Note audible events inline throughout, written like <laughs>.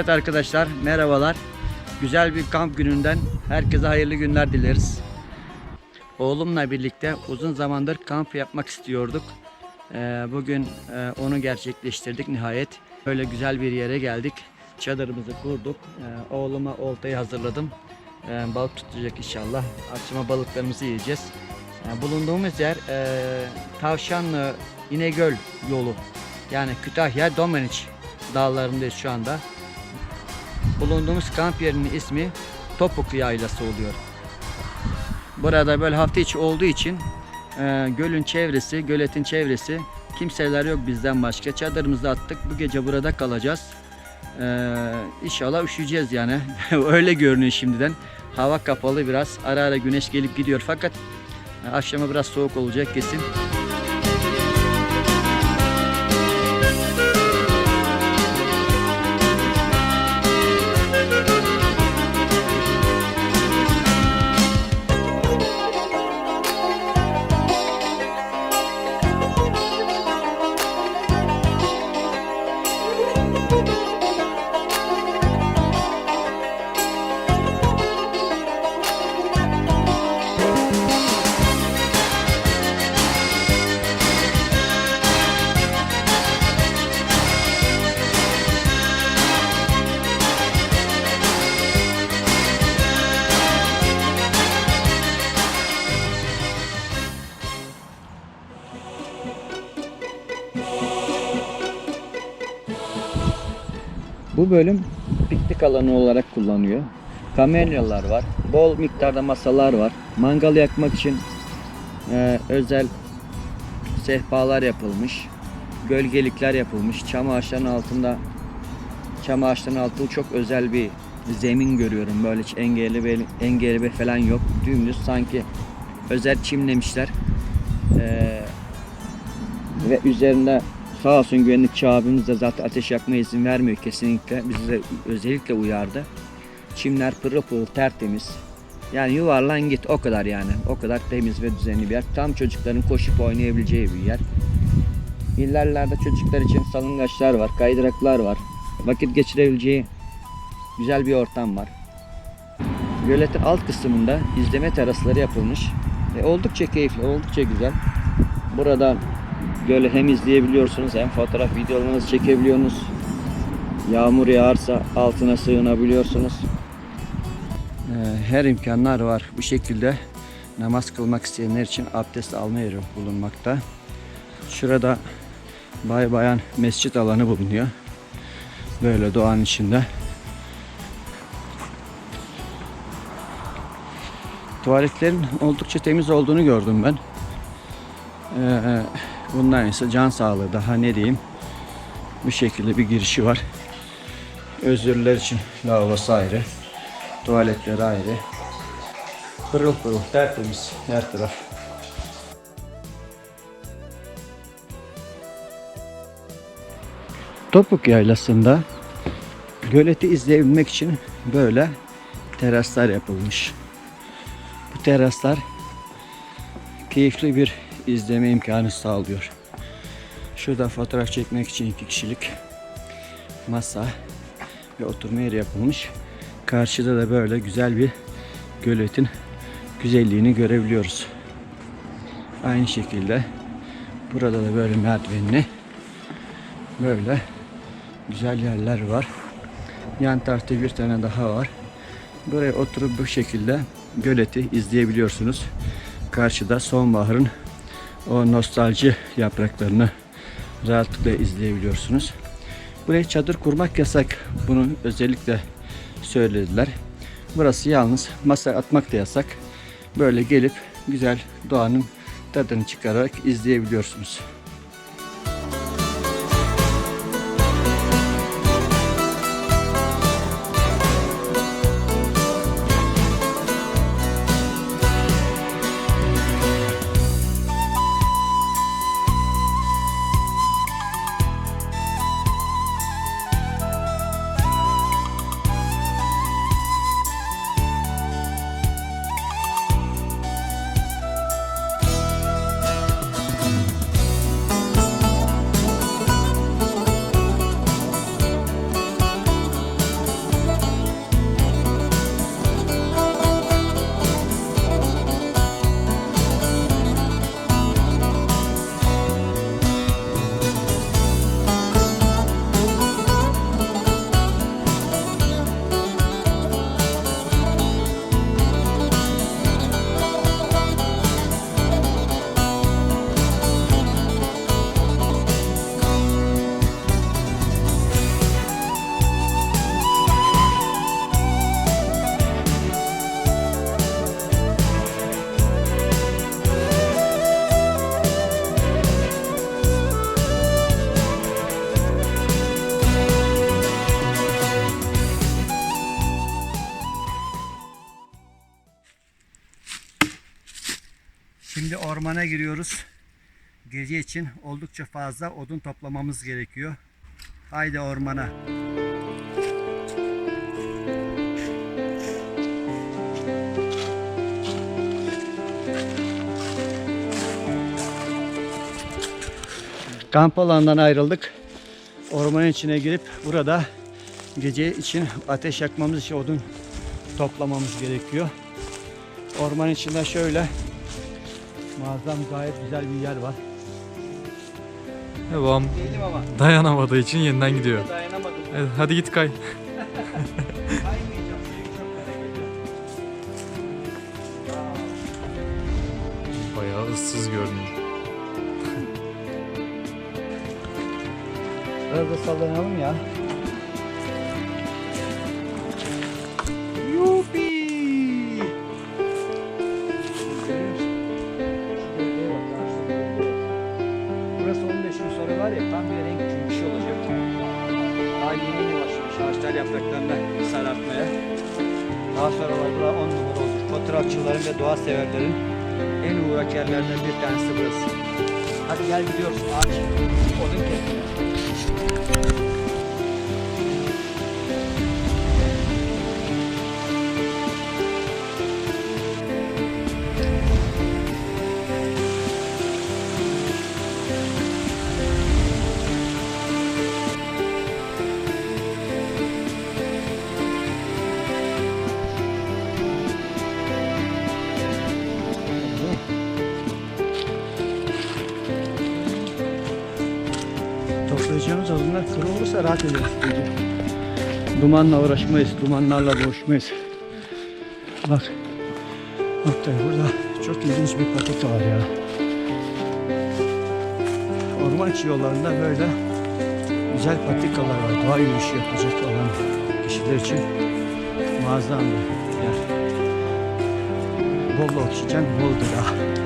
Evet arkadaşlar merhabalar. Güzel bir kamp gününden herkese hayırlı günler dileriz. Oğlumla birlikte uzun zamandır kamp yapmak istiyorduk. Ee, Bugün e, onu gerçekleştirdik nihayet. Böyle güzel bir yere geldik. Çadırımızı kurduk. Ee, Oğluma oltayı hazırladım. Ee, Balık tutacak inşallah. Akşama balıklarımızı yiyeceğiz. Bulunduğumuz yer e, Tavşanlı İnegöl yolu. Yani Kütahya Domaniç dağlarındayız şu anda. Bulunduğumuz kamp yerinin ismi Topuklu Yaylası oluyor. Burada böyle hafta içi olduğu için e, gölün çevresi, göletin çevresi kimseler yok bizden başka. Çadırımızı attık. Bu gece burada kalacağız. E, inşallah üşüyeceğiz yani. <laughs> Öyle görünüyor şimdiden. Hava kapalı biraz. Ara ara güneş gelip gidiyor fakat e, akşama biraz soğuk olacak kesin. Bölüm piknik alanı olarak kullanıyor. Kamelyalar var. Bol miktarda masalar var. Mangal yakmak için e, özel sehpalar yapılmış. Gölgelikler yapılmış. Çam ağaçlarının altında çam ağaçlarının altında çok özel bir zemin görüyorum. Böyle hiç engelli engelli falan yok. Dümdüz sanki özel çimlemişler. E, ve üzerinde sağ olsun güvenlikçi abimiz de zaten ateş yakmaya izin vermiyor kesinlikle. Bizi de özellikle uyardı. Çimler pırıl pırıl tertemiz. Yani yuvarlan git o kadar yani. O kadar temiz ve düzenli bir yer. Tam çocukların koşup oynayabileceği bir yer. İlerlerde çocuklar için salıngaçlar var, kaydıraklar var. Vakit geçirebileceği güzel bir ortam var. Göletin alt kısmında izleme terasları yapılmış. E, oldukça keyifli, oldukça güzel. Buradan Gölü hem izleyebiliyorsunuz hem fotoğraf videolarınızı çekebiliyorsunuz. Yağmur yağarsa altına sığınabiliyorsunuz. Ee, Her imkanlar var. Bu şekilde namaz kılmak isteyenler için abdest alma yeri bulunmakta. Şurada bay bayan mescit alanı bulunuyor. Böyle doğanın içinde. Tuvaletlerin oldukça temiz olduğunu gördüm ben. Ee, bundan ise can sağlığı daha ne diyeyim. Bu şekilde bir girişi var. Özürler için lavabosu ayrı. Tuvaletleri ayrı. Pırıl pırıl tertemiz her taraf. Topuk Yaylası'nda göleti izleyebilmek için böyle teraslar yapılmış. Bu teraslar keyifli bir izleme imkanı sağlıyor. Şurada fotoğraf çekmek için iki kişilik masa ve oturma yeri yapılmış. Karşıda da böyle güzel bir göletin güzelliğini görebiliyoruz. Aynı şekilde burada da böyle merdivenli böyle güzel yerler var. Yan tarafta bir tane daha var. Buraya oturup bu şekilde göleti izleyebiliyorsunuz. Karşıda sonbaharın o nostalji yapraklarını rahatlıkla izleyebiliyorsunuz. Buraya çadır kurmak yasak. Bunu özellikle söylediler. Burası yalnız masa atmak da yasak. Böyle gelip güzel doğanın tadını çıkararak izleyebiliyorsunuz. Ormana giriyoruz. Gece için oldukça fazla odun toplamamız gerekiyor. Haydi ormana. Kamp alanından ayrıldık. Ormanın içine girip burada gece için ateş yakmamız için odun toplamamız gerekiyor. Orman içinde şöyle muazzam gayet güzel bir yer var. Babam Değilim ama. dayanamadığı için yeniden gidiyor. Dayanamadım. Evet, hadi git kay. Kaymayacağım. Suyu çok merak ediyorum. Bayağı ıssız görünüyor. Biraz da sallanalım ya. Severlerin en uğrak yerlerinden bir tanesi burası. Hadi gel gidiyoruz ağaç. Odun kesmeye. Toplayacağımız odunlar kuru olursa rahat ederiz. Dumanla uğraşmayız, dumanlarla boğuşmayız. Bak, tabii burada çok ilginç bir patika var ya. Orman içi yollarında böyle güzel patikalar var. Doğa yürüyüşü yapacak olan kişiler için muazzam bir yer. Bol oksijen, bol gıda.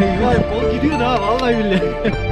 Eyvah kol gidiyor da vallahi billahi. <laughs>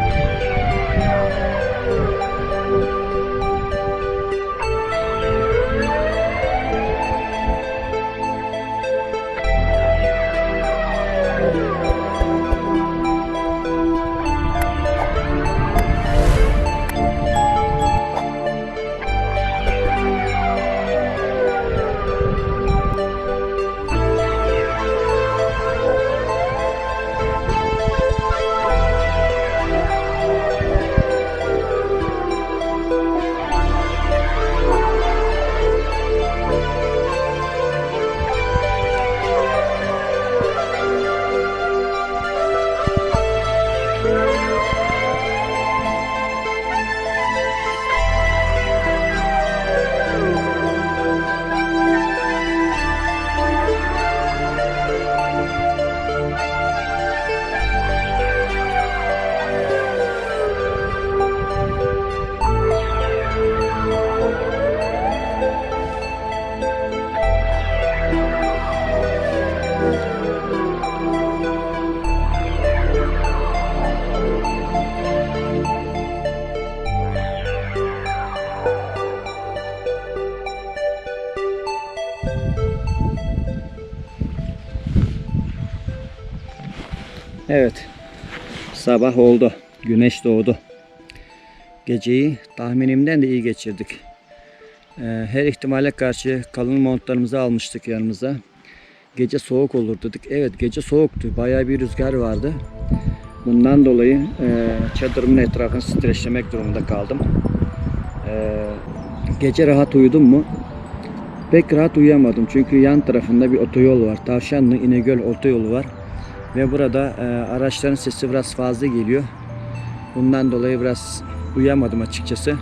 Sabah oldu. Güneş doğdu. Geceyi tahminimden de iyi geçirdik. Ee, her ihtimale karşı kalın montlarımızı almıştık yanımıza. Gece soğuk olur dedik. Evet gece soğuktu. Bayağı bir rüzgar vardı. Bundan dolayı e, çadırımın etrafını streçlemek durumunda kaldım. Ee, gece rahat uyudum mu? Pek rahat uyuyamadım. Çünkü yan tarafında bir otoyol var. Tavşanlı İnegöl otoyolu var. Ve burada e, araçların sesi biraz fazla geliyor. Bundan dolayı biraz uyuyamadım açıkçası.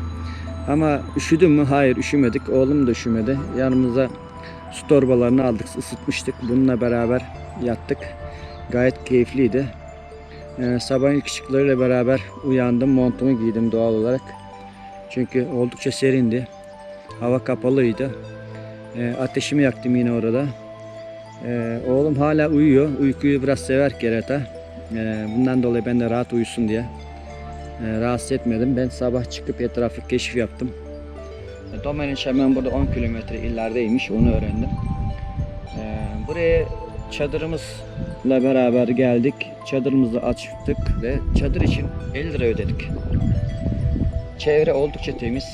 Ama üşüdüm mü? Hayır üşümedik. Oğlum da üşümedi. Yanımıza su torbalarını aldık, ısıtmıştık. Bununla beraber yattık. Gayet keyifliydi. E, sabah ilk ışıklarıyla beraber uyandım. Montumu giydim doğal olarak. Çünkü oldukça serindi. Hava kapalıydı. E, ateşimi yaktım yine orada. Ee, oğlum hala uyuyor. Uykuyu biraz sever kerata. Ee, bundan dolayı ben de rahat uyusun diye ee, rahatsız etmedim. Ben sabah çıkıp etrafı keşif yaptım. Domeniç hemen burada 10 kilometre ilerideymiş. Onu öğrendim. Ee, buraya çadırımızla beraber geldik. Çadırımızı açtık ve çadır için 50 lira ödedik. Çevre oldukça temiz.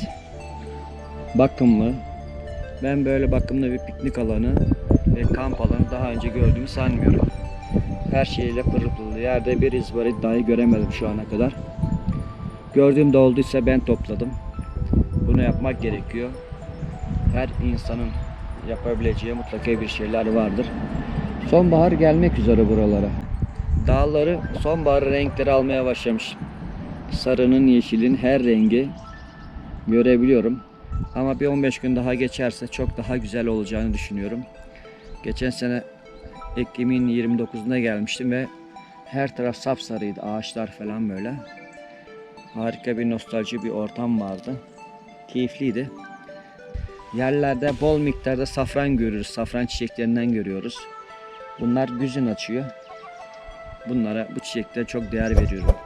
Bakımlı. Ben böyle bakımlı bir piknik alanı ve kamp alanı daha önce gördüğümü sanmıyorum. Her şeyle pırıl pırıl. Yerde bir izmarit dahi göremedim şu ana kadar. Gördüğümde olduysa ben topladım. Bunu yapmak gerekiyor. Her insanın yapabileceği mutlaka bir şeyler vardır. Sonbahar gelmek üzere buralara. Dağları sonbahar renkleri almaya başlamış. Sarının, yeşilin her rengi görebiliyorum. Ama bir 15 gün daha geçerse çok daha güzel olacağını düşünüyorum. Geçen sene Ekim'in 29'unda gelmiştim ve her taraf sapsarıydı. Ağaçlar falan böyle. Harika bir nostalji bir ortam vardı. Keyifliydi. Yerlerde bol miktarda safran görürüz. Safran çiçeklerinden görüyoruz. Bunlar güzün açıyor. Bunlara bu çiçeklere çok değer veriyorum.